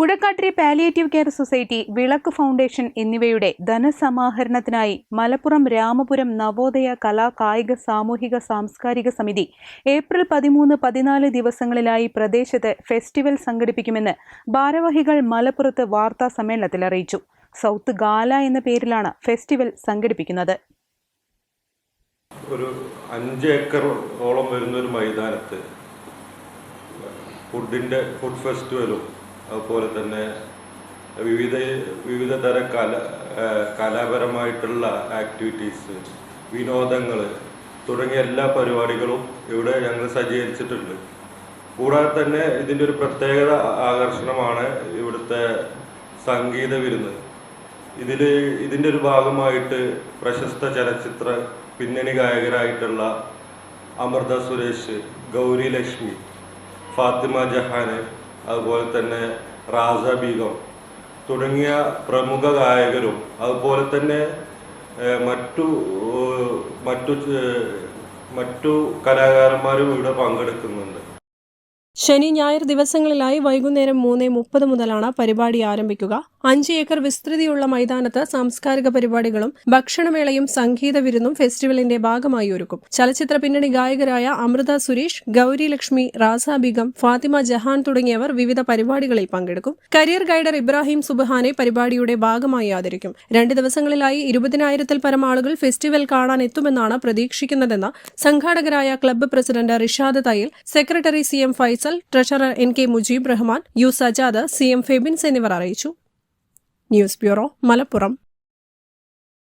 Puzhakkattiri palliative care society Vilakku foundation എന്നിവയുടെ ധനസമാഹരണത്തിനായി മലപ്പുറം രാമപുരം നവോദയ കലാ കായിക സാമൂഹിക സാംസ്കാരിക സമിതി ഏപ്രിൽ പതിമൂന്ന് പതിനാല് ദിവസങ്ങളിലായി പ്രദേശത്ത് ഫെസ്റ്റിവൽ സംഘടിപ്പിക്കുമെന്ന് ഭാരവാഹികൾ മലപ്പുറത്ത് വാർത്താ സമ്മേളനത്തിൽ അറിയിച്ചു. സൗത്ത് ഗാല എന്ന പേരിലാണ് ഫെസ്റ്റിവൽ സംഘടിപ്പിക്കുന്നത്. ഒരു ഏക്കറോളം വരുന്ന ഒരു മൈതാനത്ത് ഫുഡിന്റെ ഫുഡ് ഫെസ്റ്റിവലും അതുപോലെ തന്നെ വിവിധ വിവിധ തര കല കലാപരമായിട്ടുള്ള ആക്ടിവിറ്റീസ് വിനോദങ്ങൾ തുടങ്ങിയ എല്ലാ പരിപാടികളും ഇവിടെ ഞങ്ങൾ സജ്ജീകരിച്ചിട്ടുണ്ട്. കൂടാതെ തന്നെ ഇതിന്റെ ഒരു പ്രത്യേകത ആകർഷണമാണ് ഇവിടുത്തെ സംഗീത വിരുന്ന്. ഇതിൽ ഇതിന്റെ ഒരു ഭാഗമായിട്ട് പ്രശസ്ത ചലച്ചിത്ര പിന്നണി ഗായകരായിട്ടുള്ള അമൃത സുരേഷ് ഗൗരി ലക്ഷ്മി ഫാത്തിമ ജഹാന് അതുപോലെ തന്നെ റാസ ബീഗം തുടങ്ങിയ പ്രമുഖ ഗായകരും അതുപോലെ തന്നെ മറ്റു മറ്റു മറ്റു കലാകാരന്മാരും ഇവിടെ പങ്കെടുക്കുന്നുണ്ട്. ശനി ഞായർ ദിവസങ്ങളിലായി വൈകുന്നേരം മൂന്ന് മുപ്പത് മുതലാണ് പരിപാടി ആരംഭിക്കുക. അഞ്ച് ഏക്കർ വിസ്തൃതിയുള്ള മൈതാനത്ത് സാംസ്കാരിക പരിപാടികളും ഭക്ഷണമേളയും സംഗീത വിരുന്നും ഫെസ്റ്റിവലിന്റെ ഭാഗമായി ഒരുക്കും. ചലച്ചിത്ര പിന്നണി ഗായകരായ അമൃത സുരേഷ് ഗൗരി ലക്ഷ്മി റാസ ബീഗം ഫാത്തിമ ജഹാൻ തുടങ്ങിയവർ വിവിധ പരിപാടികളിൽ പങ്കെടുക്കും. കരിയർ ഗൈഡർ ഇബ്രാഹിം സുബഹാനെ പരിപാടിയുടെ ഭാഗമായി ആദരിക്കും. രണ്ട് ദിവസങ്ങളിലായി ഇരുപതിനായിരത്തിൽ പരം ആളുകൾ ഫെസ്റ്റിവൽ കാണാൻ എത്തുമെന്നാണ് പ്രതീക്ഷിക്കുന്നതെന്ന് സംഘാടകരായ club president Rishad Thayyil secretary C M Faisal treasurer N K Mujeeb Rahman U Sajad C M Febins എന്നിവർ അറിയിച്ചു. News bureau Malappuram.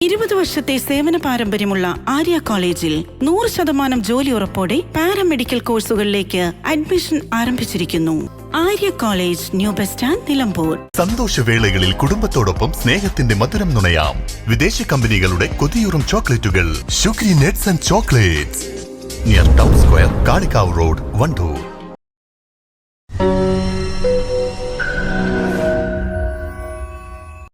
ഇരുപത് വർഷത്തെ സേവന പാരമ്പര്യമുള്ള ആര്യ കോളേജിൽ നൂറ് ശതമാനം ജോലി ഉറപ്പോടെ പാരാമെഡിക്കൽ കോഴ്സുകളിലേക്ക് അഡ്മിഷൻ ആരംഭിച്ചിരിക്കുന്നു. Arya college new bus stand Nilambur. സന്തോഷവേളകളിൽ കുടുംബത്തോടൊപ്പം സ്നേഹത്തിന്റെ മധുരം നുണയാം. വിദേശ കമ്പനികളുടെ കൊതിയൂറും ചോക്ലേറ്റുകൾ. Shukri nuts and chocolates. Near town square Kalikavu road Wandoor